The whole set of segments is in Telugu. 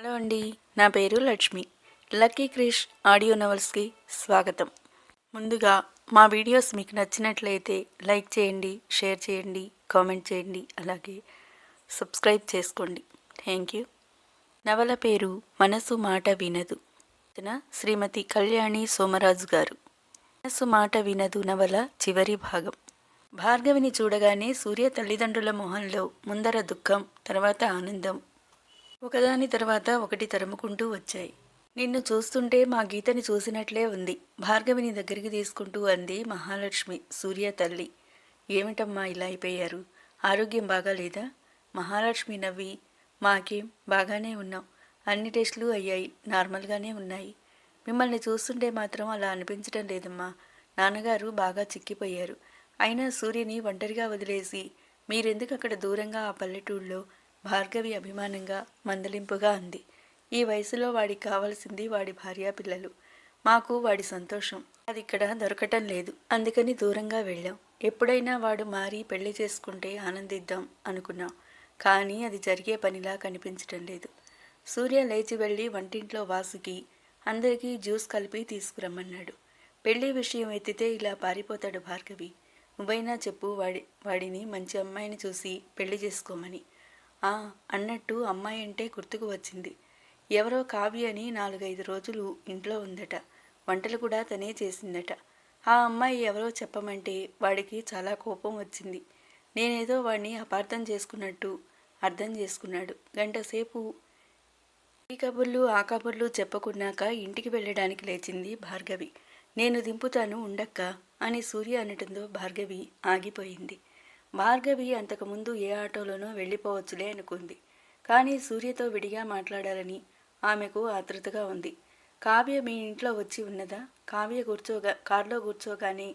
హలో అండి నా పేరు లక్ష్మి. లక్కీ క్రిష్ ఆడియో నవల్స్కి స్వాగతం. ముందుగా మా వీడియోస్ మీకు నచ్చినట్లయితే లైక్ చేయండి షేర్ చేయండి కామెంట్ చేయండి అలాగే సబ్స్క్రైబ్ చేసుకోండి. Thank you. నవల పేరు మనసు మాట వినదు. శ్రీమతి కళ్యాణి సోమరాజు గారు. మనసు మాట వినదు నవల చివరి భాగం. భార్గవిని చూడగానే సూర్య తల్లిదండ్రుల మొహంలో ముందర దుఃఖం తర్వాత ఆనందం ఒకదాని తర్వాత ఒకటి తరుముకుంటూ వచ్చాయి. నిన్ను చూస్తుంటే మా గీతని చూసినట్లే ఉంది. భార్గవిని దగ్గరికి తీసుకుంటూ అంది మహాలక్ష్మి సూర్య తల్లి. ఏమిటమ్మా ఇలా అయిపోయారు? ఆరోగ్యం బాగాలేదా మహాలక్ష్మి నవ్వి మాకేం? బాగానే ఉన్నాం. అన్ని టెస్టులు అయ్యాయి. నార్మల్గానే ఉన్నాయి. మిమ్మల్ని చూస్తుంటే మాత్రం అలా అనిపించడం లేదమ్మా. నాన్నగారు బాగా చిక్కిపోయారు. అయినా సూర్యని ఒంటరిగా వదిలేసి మీరెందుకు అక్కడ దూరంగా ఆ పల్లెటూళ్ళలో భార్గవి అభిమానంగా మందలింపుగా అంది. ఈ వయసులో వాడికి కావలసింది వాడి భార్యా పిల్లలు. మాకు వాడి సంతోషం. అది ఇక్కడ దొరకటం లేదు. అందుకని దూరంగా వెళ్ళాం. ఎప్పుడైనా వాడు మారి పెళ్ళి చేసుకుంటే ఆనందిద్దాం అనుకున్నాం. కానీ అది జరిగే పనిలా కనిపించటం లేదు. సూర్య లేచి వెళ్ళి వంటింట్లో వాసుకి అందరికీ జ్యూస్ కలిపి తీసుకురమ్మన్నాడు. పెళ్ళి విషయం ఎత్తితే ఇలా పారిపోతాడు భార్గవి. నువ్వైనా చెప్పు వాడి వాడిని మంచి అమ్మాయిని చూసి పెళ్ళి చేసుకోమని. ఆ అన్నట్టు అమ్మాయి అంటే గుర్తుకు వచ్చింది. ఎవరో కావ్య అని నాలుగైదు రోజులు ఇంట్లో ఉందట. వంటలు కూడా తనే చేసిందట. ఆ అమ్మాయి ఎవరో చెప్పమంటే వాడికి చాలా కోపం వచ్చింది. నేనేదో వాడిని అపార్థం చేసుకున్నట్టు అర్థం చేసుకున్నాడు. గంటసేపు ఈ కబుర్లు ఆ కబుర్లు చెప్పుకున్నాక ఇంటికి వెళ్ళడానికి లేచింది భార్గవి. నేను దింపుతాను ఉండక్క అని సూర్య అనటంతో భార్గవి ఆగిపోయింది. భార్గవి అంతకుముందు ఏ ఆటోలోనో వెళ్ళిపోవచ్చులే అనుకుంది. కానీ సూర్యతో విడిగా మాట్లాడాలని ఆమెకు ఆతృతగా ఉంది. కావ్య మీ ఇంట్లో వచ్చి ఉన్నదా? కావ్య కూర్చోగా కారులో కూర్చోగానే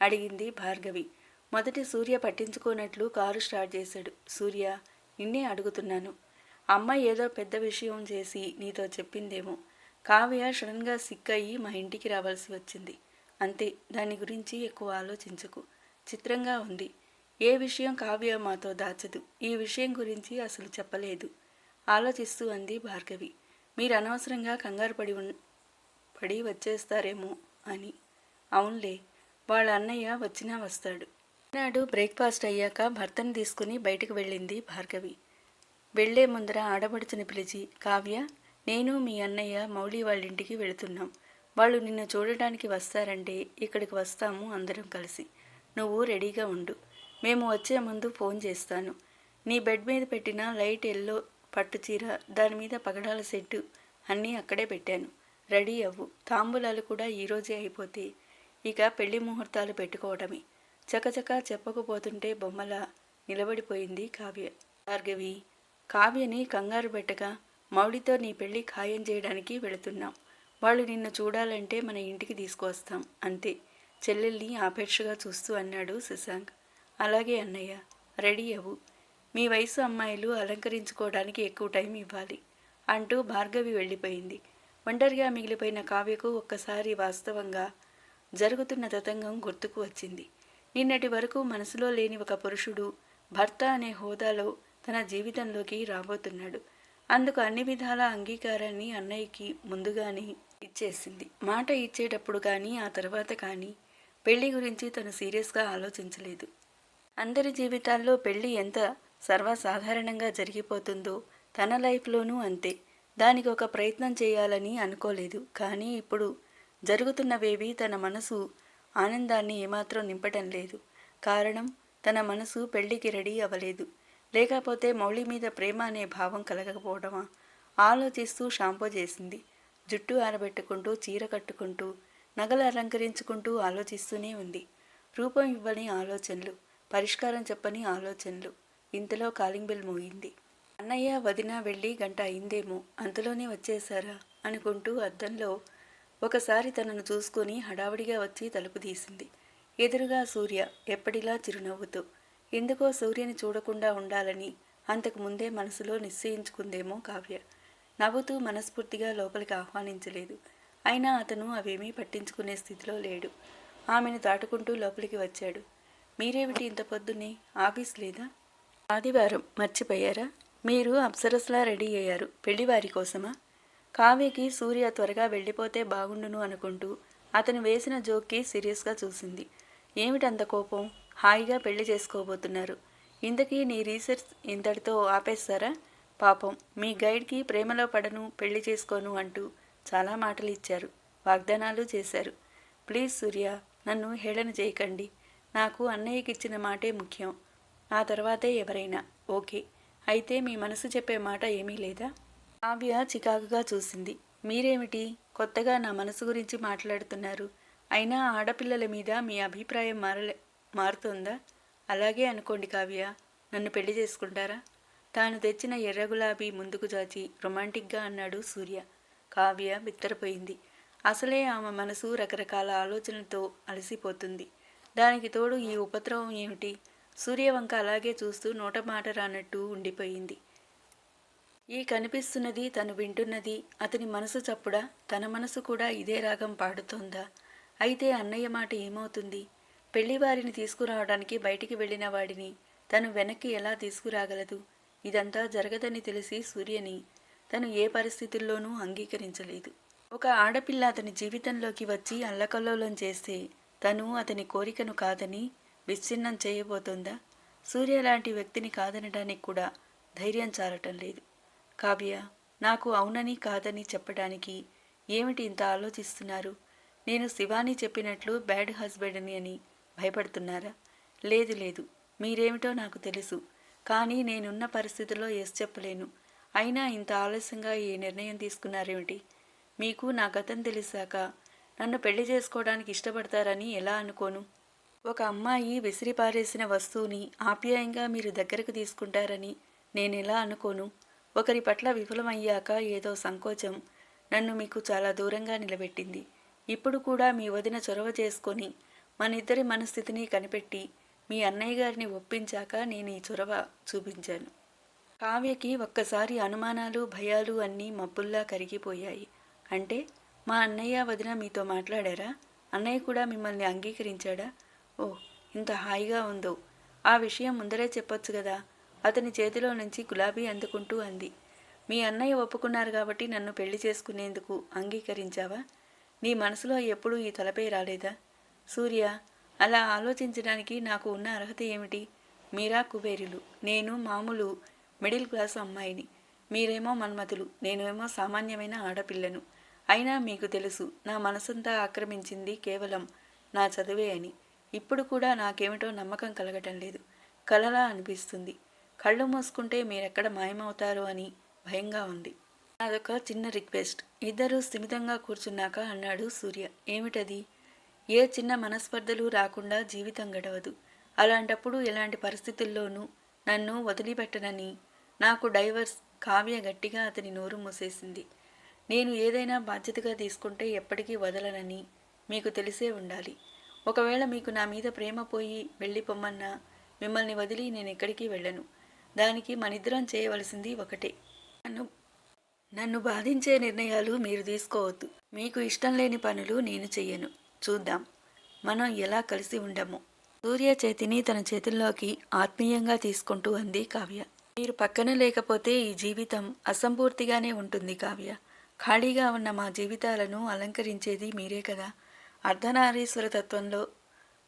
అడిగింది భార్గవి. మొదటి సూర్య పట్టించుకోనట్లు కారు స్టార్ట్ చేశాడు. సూర్య నిన్నే అడుగుతున్నాను. అమ్మ ఏదో పెద్ద విషయం చేసి నీతో చెప్పిందేమో. కావ్య సడన్గా సిక్ అయ్యి మా ఇంటికి రావాల్సి వచ్చింది. అంతే దాని గురించి ఎక్కువ ఆలోచించకు. చిత్రంగా ఉంది. ఏ విషయం కావ్య మాతో దాచదు? ఈ విషయం గురించి అసలు చెప్పలేదు. ఆలోచిస్తూ అంది భార్గవి. మీరు అనవసరంగా కంగారు పడి ఉన్ పడి వచ్చేస్తారేమో అని. అవునులే వాళ్ళ అన్నయ్య వచ్చినా వస్తాడు. నాడు బ్రేక్ఫాస్ట్ అయ్యాక భర్తను తీసుకుని బయటకు వెళ్ళింది భార్గవి. వెళ్ళే ముందర ఆడబడుచుని పిలిచి కావ్య నేను మీ అన్నయ్య మౌళి వాళ్ళ ఇంటికి వెళుతున్నాం. వాళ్ళు నిన్ను చూడటానికి వస్తారంటే ఇక్కడికి వస్తాము అందరం కలిసి. నువ్వు రెడీగా ఉండు. మేము వచ్చే ముందు ఫోన్ చేస్తాను. నీ బెడ్ మీద పెట్టిన లైట్ ఎల్లో పట్టు చీర దాని మీద పగడాల సెట్టు అన్నీ అక్కడే పెట్టాను. రెడీ అవ్వు. తాంబూలాలు కూడా ఈరోజే అయిపోతే ఇక పెళ్ళి ముహూర్తాలు పెట్టుకోవడమే చకచక చెప్పకపోతుంటే బొమ్మల నిలబడిపోయింది కావ్య. భార్గవి కావ్యని కంగారు పెట్టగా మౌడితో నీ పెళ్ళి ఖాయం చేయడానికి వెళుతున్నాం. వాళ్ళు నిన్ను చూడాలంటే మన ఇంటికి తీసుకువస్తాం. అంతే. చెల్లెల్ని ఆపేక్షగా చూస్తూ అన్నాడు శశాంక్ అలాగే అన్నయ్య రెడీ అవ్వు. మీ వయసు అమ్మాయిలు అలంకరించుకోవడానికి ఎక్కువ టైం ఇవ్వాలి అంటూ భార్గవి వెళ్ళిపోయింది. ఒంటరిగా మిగిలిపోయిన కావ్యకు ఒక్కసారి వాస్తవంగా జరుగుతున్న తతంగం గుర్తుకు వచ్చింది. నిన్నటి వరకు మనసులో లేని ఒక పురుషుడు భర్త అనే హోదాలో తన జీవితంలోకి రాబోతున్నాడు. అందుకు అన్ని విధాల అంగీకారాన్ని అన్నయ్యకి ముందుగానే ఇచ్చేసింది. మాట ఇచ్చేటప్పుడు కానీ ఆ తర్వాత కానీ పెళ్ళి గురించి తను సీరియస్గా ఆలోచించలేదు. అందరి జీవితాల్లో పెళ్ళి ఎంత సర్వసాధారణంగా జరిగిపోతుందో తన లైఫ్లోనూ అంతే. దానికి ఒక ప్రయత్నం చేయాలని అనుకోలేదు. కానీ ఇప్పుడు జరుగుతున్నవేవి తన మనసు ఆనందాన్ని ఏమాత్రం నింపటం లేదు. కారణం తన మనసు పెళ్ళికి రెడీ అవ్వలేదు. లేకపోతే మౌళి మీద ప్రేమ అనే భావం కలగకపోవడమా? ఆలోచిస్తూ షాంపూ చేసింది. జుట్టు ఆరబెట్టుకుంటూ చీర కట్టుకుంటూ నగలు అలంకరించుకుంటూ ఆలోచిస్తూనే ఉంది. రూపం ఇవ్వని ఆలోచనలు పరిష్కారం చెప్పని ఆలోచనలు. ఇంతలో కాలింగ్ బెల్ మోగింది. అన్నయ్య వదిన వెళ్ళి గంట అయిందేమో అంతలోనే వచ్చేశారా? అనుకుంటూ అద్దంలో ఒకసారి తనను చూసుకొని హడావిడిగా వచ్చి తలుపు తీసింది. ఎదురుగా సూర్య ఎప్పటిలా చిరునవ్వుతూ ఎందుకో సూర్యని చూడకుండా ఉండాలని అంతకు ముందే మనసులో నిశ్చయించుకుందేమో కావ్య. నవ్వుతూ మనస్ఫూర్తిగా లోపలికి ఆహ్వానించలేదు. అయినా అతను అవేమీ పట్టించుకునే స్థితిలో లేడు. ఆమెను దాటుకుంటూ లోపలికి వచ్చాడు. మీరేమిటి ఇంత పొద్దున్నే? ఆఫీస్ లేదా? ఆదివారం మర్చిపోయారా? మీరు అప్సరస్లా రెడీ అయ్యారు. పెళ్ళివారి కోసమా? కావ్యకి సూర్య త్వరగా వెళ్ళిపోతే బాగుండును అనుకుంటూ అతను వేసిన జోక్కి సీరియస్గా చూసింది. ఏమిటంత కోపం? హాయిగా పెళ్ళి చేసుకోబోతున్నారు. ఇంతకీ నీ రీసెర్చ్ ఇంతటితో ఆపేస్తారా? పాపం మీ గైడ్కి ప్రేమలో పడను పెళ్ళి చేసుకోను అంటూ చాలా మాటలు ఇచ్చారు. వాగ్దానాలు చేశారు. ప్లీజ్ సూర్య నన్ను హేళన చేయకండి. నాకు అన్నయ్యకి ఇచ్చిన మాటే ముఖ్యం. ఆ తర్వాతే ఎవరైనా. ఓకే. అయితే మీ మనసు చెప్పే మాట ఏమీ లేదా? కావ్య చికాకుగా చూసింది. మీరేమిటి? కొత్తగా నా మనసు గురించి మాట్లాడుతున్నారు. అయినా ఆడపిల్లల మీద మీ అభిప్రాయం మారలే మారుతుందా? అలాగే అనుకోండి కావ్య. నన్ను పెళ్ళి చేసుకుంటారా? తాను తెచ్చిన ఎర్ర గులాబీ ముందుకు జాచి రొమాంటిక్గా అన్నాడు సూర్య. కావ్య బిత్తరపోయింది. అసలే ఆమె మనసు రకరకాల ఆలోచనలతో అలసిపోతుంది. దానికి తోడు ఈ ఉపద్రవం ఏమిటి? సూర్యవంక అలాగే చూస్తూ నోట మాట రానట్టు ఉండిపోయింది. ఈ కనిపిస్తున్నది తను వింటున్నది అతని మనసు చప్పుడా తన మనసు కూడా ఇదే రాగం పాడుతోందా? అయితే అన్నయ్య మాట ఏమవుతుంది? పెళ్ళివారిని తీసుకురావడానికి బయటికి వెళ్ళిన వాడిని తను వెనక్కి ఎలా తీసుకురాగలదు? ఇదంతా జరగదని తెలిసి సూర్యని తను ఏ పరిస్థితుల్లోనూ అంగీకరించలేదు. ఒక ఆడపిల్ల అతని జీవితంలోకి వచ్చి అల్లకల్లోలం చేస్తే తను అతని కోరికను కాదని విచ్ఛిన్నం చేయబోతుందా? సూర్య లాంటి వ్యక్తిని కాదనడానికి కూడా ధైర్యం చాలటం లేదు. కావ్య నాకు అవునని కాదని చెప్పడానికి ఏమిటి ఇంత ఆలోచిస్తున్నారు? నేను శివాని చెప్పినట్లు బ్యాడ్ హస్బెండ్ని అని భయపడుతున్నారా? లేదు లేదు. మీరేమిటో నాకు తెలుసు. కానీ నేనున్న పరిస్థితిలో ఎస్ చెప్పలేను. అయినా ఇంత ఆలస్యంగా ఈ నిర్ణయం తీసుకున్నారేమిటి? మీకు నా గతం తెలిసాక నన్ను పెళ్ళి చేసుకోవడానికి ఇష్టపడతారని ఎలా అనుకోను? ఒక అమ్మాయి విసిరిపారేసిన వస్తువుని ఆప్యాయంగా మీరు దగ్గరకు తీసుకుంటారని నేను ఎలా అనుకోను? ఒకరి పట్ల విఫలమయ్యాక ఏదో సంకోచం నన్ను మీకు చాలా దూరంగా నిలబెట్టింది. ఇప్పుడు కూడా మీ వదిన చొరవ చేసుకొని మన ఇద్దరి మనస్థితిని కనిపెట్టి మీ అన్నయ్య గారిని ఒప్పించాక నేను ఈ చొరవ చూపించాను. కావ్యకి ఒక్కసారి అనుమానాలు భయాలు అన్నీ మబ్బుల్లా కరిగిపోయాయి. అంటే మా అన్నయ్య వదిన మీతో మాట్లాడారా? అన్నయ్య కూడా మిమ్మల్ని అంగీకరించాడా? ఓ ఇంత హాయిగా ఉందో. ఆ విషయం ముందరే చెప్పొచ్చు కదా. అతని చేతిలో నుంచి గులాబీ అందుకుంటూ అంది. మీ అన్నయ్య ఒప్పుకున్నారు కాబట్టి నన్ను పెళ్ళి చేసుకునేందుకు అంగీకరించావా? నీ మనసులో ఎప్పుడూ ఈ తలపై రాలేదా? సూర్య అలా ఆలోచించడానికి నాకు ఉన్న అర్హత ఏమిటి? మీరా కుబేరులు. నేను మామూలు మిడిల్ క్లాస్ అమ్మాయిని. మీరేమో మన్మతులు నేనేమో సామాన్యమైన ఆడపిల్లను. అయినా మీకు తెలుసు నా మనసంతా ఆక్రమించింది కేవలం నా చదువే అని. ఇప్పుడు కూడా నాకేమిటో నమ్మకం కలగటం లేదు. కలలా అనిపిస్తుంది. కళ్ళు మూసుకుంటే మీరెక్కడ మాయమవుతారో అని భయంగా ఉంది. అదొక చిన్న రిక్వెస్ట్. ఇద్దరూ స్థిమితంగా కూర్చున్నాక అన్నాడు సూర్య. ఏమిటది? ఏ చిన్న మనస్పర్ధలు రాకుండా జీవితం గడవదు. అలాంటప్పుడు ఎలాంటి పరిస్థితుల్లోనూ నన్ను వదిలిపెట్టనని. నాకు డైవర్స్ కావ్య గట్టిగా అతని నోరు మూసేసింది. నేను ఏదైనా బాధ్యతగా తీసుకుంటే ఎప్పటికీ వదలనని మీకు తెలిసే ఉండాలి. ఒకవేళ మీకు నా మీద ప్రేమ పోయి వెళ్ళిపోమ్మన్నా మిమ్మల్ని వదిలి నేను ఎక్కడికి వెళ్ళను. దానికి మనిద్దరం చేయవలసింది ఒకటే. నన్ను నన్ను బాధించే నిర్ణయాలు మీరు తీసుకోవద్దు. మీకు ఇష్టం లేని పనులు నేను చెయ్యను. చూద్దాం. మనం ఎలా కలిసి ఉండము? సూర్య చేతిని తన చేతుల్లోకి ఆత్మీయంగా తీసుకుంటూ అంది కావ్య. మీరు పక్కన లేకపోతే ఈ జీవితం అసంపూర్తిగానే ఉంటుంది కావ్య. ఖాళీగా ఉన్న మా జీవితాలను అలంకరించేది మీరే కదా. అర్ధనారీశ్వర తత్వంలో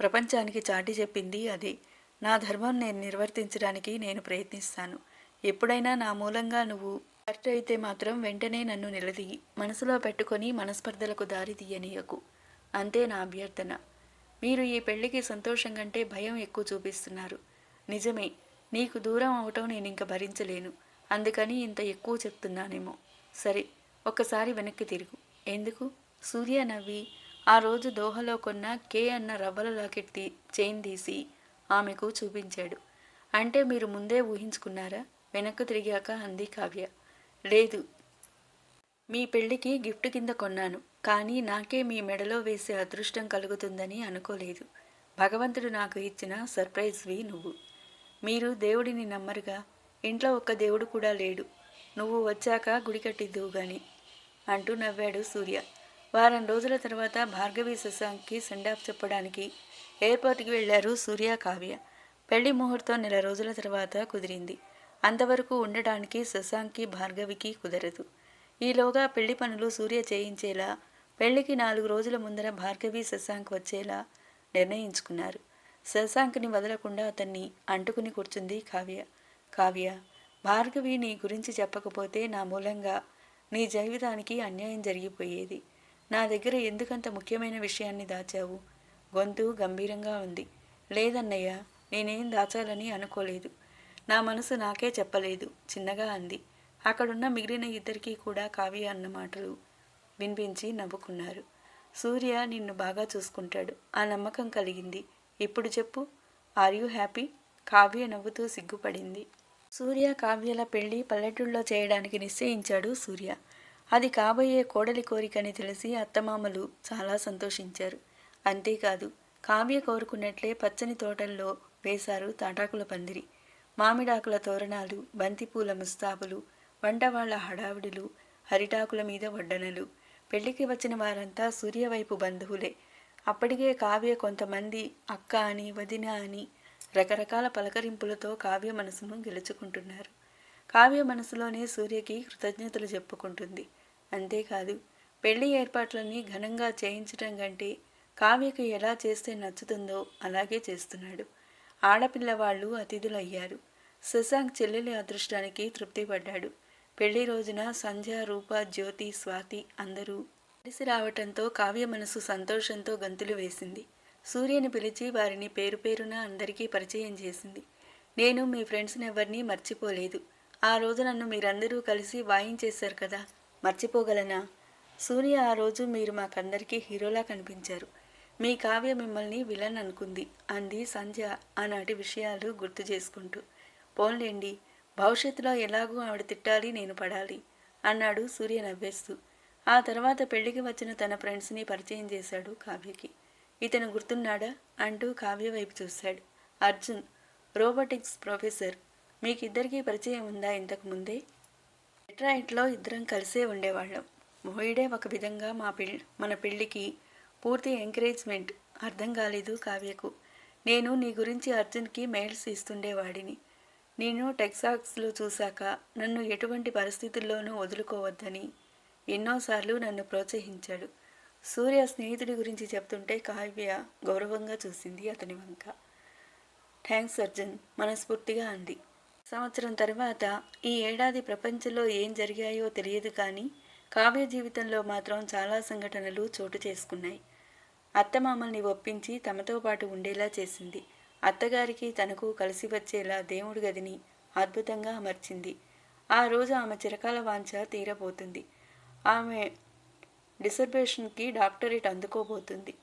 ప్రపంచానికి చాటి చెప్పింది అదే. నా ధర్మం నేను నిర్వర్తించడానికి నేను ప్రయత్నిస్తాను. ఎప్పుడైనా నా మూలంగా నువ్వు కరెక్ట్ అయితే మాత్రం వెంటనే నన్ను నిలదీయి మనసులో పెట్టుకొని మనస్పర్ధలకు దారి తీయనీయకు. అంతే నా అభ్యర్థన. మీరు ఈ పెళ్ళికి సంతోషం కంటే భయం ఎక్కువ చూపిస్తున్నారు. నిజమే నీకు దూరం అవటం నేను ఇంక భరించలేను. అందుకని ఇంత ఎక్కువ చెప్తున్నానేమో. సరే. ఒక్కసారి వెనక్కి తిరుగు. ఎందుకు? సూర్య నవ్వి ఆ రోజు దోహలో కొన్న కే అన్న రవ్వల లాకెట్ తీ చైన్ తీసి ఆమెకు చూపించాడు. అంటే మీరు ముందే ఊహించుకున్నారా? వెనక్కు తిరిగాక అంది కావ్య. లేదు. మీ పెళ్ళికి గిఫ్ట్ కింద కొన్నాను. కానీ నాకే మీ మెడలో వేసే అదృష్టం కలుగుతుందని అనుకోలేదు. భగవంతుడు నాకు ఇచ్చిన సర్ప్రైజ్వి నువ్వు. మీరు దేవుడిని నమ్మరుగా. ఇంట్లో ఒక్క దేవుడు కూడా లేడు. నువ్వు వచ్చాక గుడి కట్టిద్దువు గాని. అంటూ నవ్వాడు సూర్య. వారం రోజుల తర్వాత భార్గవి శశాంక్కి సెండాఫ్ చెప్పడానికి ఎయిర్పోర్ట్కి వెళ్ళారు సూర్య కావ్య. పెళ్ళి ముహూర్తం నెల రోజుల తర్వాత కుదిరింది. అంతవరకు ఉండడానికి శశాంక్కి భార్గవికి కుదరదు. ఈలోగా పెళ్ళి పనులు సూర్య చేయించేలా పెళ్ళికి నాలుగు రోజుల ముందర భార్గవి శశాంక్ వచ్చేలా నిర్ణయించుకున్నారు. శశాంక్ని వదలకుండా అతన్ని అంటుకుని కూర్చుంది కావ్య. కావ్య భార్గవి నీ గురించి చెప్పకపోతే నా మూలంగా నీ జీవితానికి అన్యాయం జరిగిపోయేది. నా దగ్గర ఎందుకంత ముఖ్యమైన విషయాన్ని దాచావు? గొంతు గంభీరంగా ఉంది. లేదన్నయ్య నేనేం దాచాలని అనుకోలేదు. నా మనసు నాకే చెప్పలేదు చిన్నగా అంది. అక్కడున్న మిగిలిన ఇద్దరికీ కూడా కావ్య అన్న మాటలు వినిపించి నవ్వుకున్నారు. సూర్య నిన్ను బాగా చూసుకుంటాడు. ఆ నమ్మకం కలిగింది. ఇప్పుడు చెప్పు ఆర్ యూ హ్యాపీ? కావ్య నవ్వుతూ సిగ్గుపడింది. సూర్య కావ్యల పెళ్ళి పల్లెటూళ్ళలో చేయడానికి నిశ్చయించాడు సూర్య. అది కాబోయే కోడలి కోరికని తెలిసి అత్తమామలు చాలా సంతోషించారు. అంతేకాదు కావ్య కోరుకున్నట్లే పచ్చని తోటల్లో వేశారు తాటాకుల పందిరి. మామిడాకుల తోరణాలు బంతిపూల ముస్తాబులు వంటవాళ్ళ హడావిడులు హరిటాకుల మీద వడ్డనలు. పెళ్ళికి వచ్చిన వారంతా సూర్యవైపు బంధువులే. అప్పటికే కావ్య కొంతమంది అక్క అని వదిన అని రకరకాల పలకరింపులతో కావ్య మనసును గెలుచుకుంటున్నారు. కావ్య మనసులోనే సూర్యకి కృతజ్ఞతలు చెప్పుకుంటుంది. అంతేకాదు పెళ్ళి ఏర్పాట్లన్నీ ఘనంగా చేయించటం కంటే కావ్యకు ఎలా చేస్తే నచ్చుతుందో అలాగే చేస్తున్నాడు. ఆడపిల్లవాళ్ళు అతిథులయ్యారు. శశాంక్ చెల్లెలి అదృష్టానికి తృప్తిపడ్డాడు. పెళ్ళి రోజున సంధ్య రూప జ్యోతి స్వాతి అందరూ కలిసి రావటంతో కావ్య మనసు సంతోషంతో గంతులు వేసింది. సూర్యని పిలిచి వారిని పేరు పేరున అందరికీ పరిచయం చేసింది. నేను మీ ఫ్రెండ్స్ని ఎవరిని మర్చిపోలేదు. ఆ రోజు నన్ను మీరందరూ కలిసి వాయించేశారు కదా. మర్చిపోగలనా? సూర్య ఆ రోజు మీరు మాకందరికీ హీరోలా కనిపించారు. మీ కావ్య మిమ్మల్ని విలన్ అనుకుంది అంది సంధ్య ఆనాటి విషయాలు గుర్తు చేసుకుంటూ. పోన్లేండి భవిష్యత్తులో ఎలాగూ ఆవిడ తిట్టాలి నేను పడాలి అన్నాడు సూర్య నవ్వేస్తూ. ఆ తర్వాత పెళ్ళికి వచ్చిన తన ఫ్రెండ్స్ని పరిచయం చేశాడు కావ్యకి. ఇతను గుర్తున్నాడా అంటూ కావ్య వైపు చూశాడు. అర్జున్ రోబోటిక్స్ ప్రొఫెసర్ మీకిద్దరికీ పరిచయం ఉందా ఇంతకుముందే డెట్రాయిట్లో ఇద్దరం కలిసే ఉండేవాళ్ళం. మోయిడే ఒక విధంగా మా పెళ్ళి మన పెళ్ళికి పూర్తి ఎంకరేజ్మెంట్ అర్థం కాలేదు కావ్యకు. నేను నీ గురించి అర్జున్కి మెయిల్స్ ఇస్తుండేవాడిని నేను టెక్సాక్స్లో చూశాక నన్ను ఎటువంటి పరిస్థితుల్లోనూ వదులుకోవద్దని ఎన్నోసార్లు నన్ను ప్రోత్సహించాడు. సూర్య స్నేహితుడి గురించి చెప్తుంటే కావ్య గౌరవంగా చూసింది అతని వంక. థ్యాంక్స్ అర్జున్ మనస్ఫూర్తిగా అంది. సంవత్సరం తర్వాత ఈ ఏడాది ప్రపంచంలో ఏం జరిగాయో తెలియదు కానీ కావ్య జీవితంలో మాత్రం చాలా సంఘటనలు చోటు చేసుకున్నాయి. అత్తమామల్ని ఒప్పించి తమతో పాటు ఉండేలా చేసింది. అత్తగారికి తనకు కలిసి వచ్చేలా దేవుడి గదిని అద్భుతంగా అమర్చింది. ఆ రోజు ఆమె చిరకాల వాంఛ తీరబోతుంది. ఆమె డిసర్బేషన్కి డాక్టరేట్ అందుకోబోతుంది.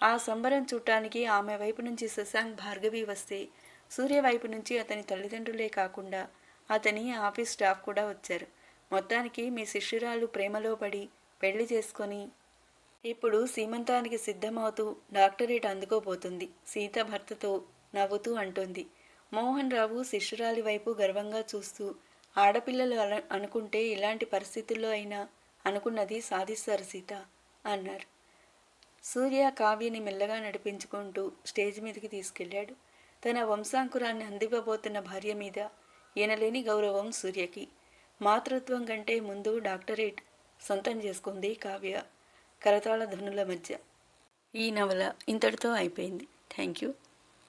ఆ సంబరం చూడటానికి ఆమె వైపు నుంచి శశాంక్ భార్గవి వస్తే సూర్య వైపు నుంచి అతని తల్లిదండ్రులే కాకుండా అతని ఆఫీస్ స్టాఫ్ కూడా వచ్చారు. మొత్తానికి మీ శిష్యురాలు ప్రేమలో పడి పెళ్ళి చేసుకొని ఇప్పుడు సీమంతానికి సిద్ధమవుతూ డాక్టరేట్ అందుకోబోతుంది. సీత భర్తతో నవ్వుతూ అంటుంది. మోహన్ రావు శిష్యురాలి వైపు గర్వంగా చూస్తూ ఆడపిల్లలు అనుకుంటే ఇలాంటి పరిస్థితుల్లో అయినా అనుకున్నది సాధిస్తారు సీత అన్నారు. సూర్య కావ్యని మెల్లగా నడిపించుకుంటూ స్టేజ్ మీదకి తీసుకెళ్ళాడు. తన వంశాంకురాన్ని అందివ్వబోతున్న భార్య మీద ఎనలేని గౌరవం సూర్యకి. మాతృత్వం కంటే ముందు డాక్టరేట్ సొంతం చేసుకుంది కావ్య కరతాళ ధనుల మధ్య. ఈ నవల ఇంతటితో అయిపోయింది. Thank you.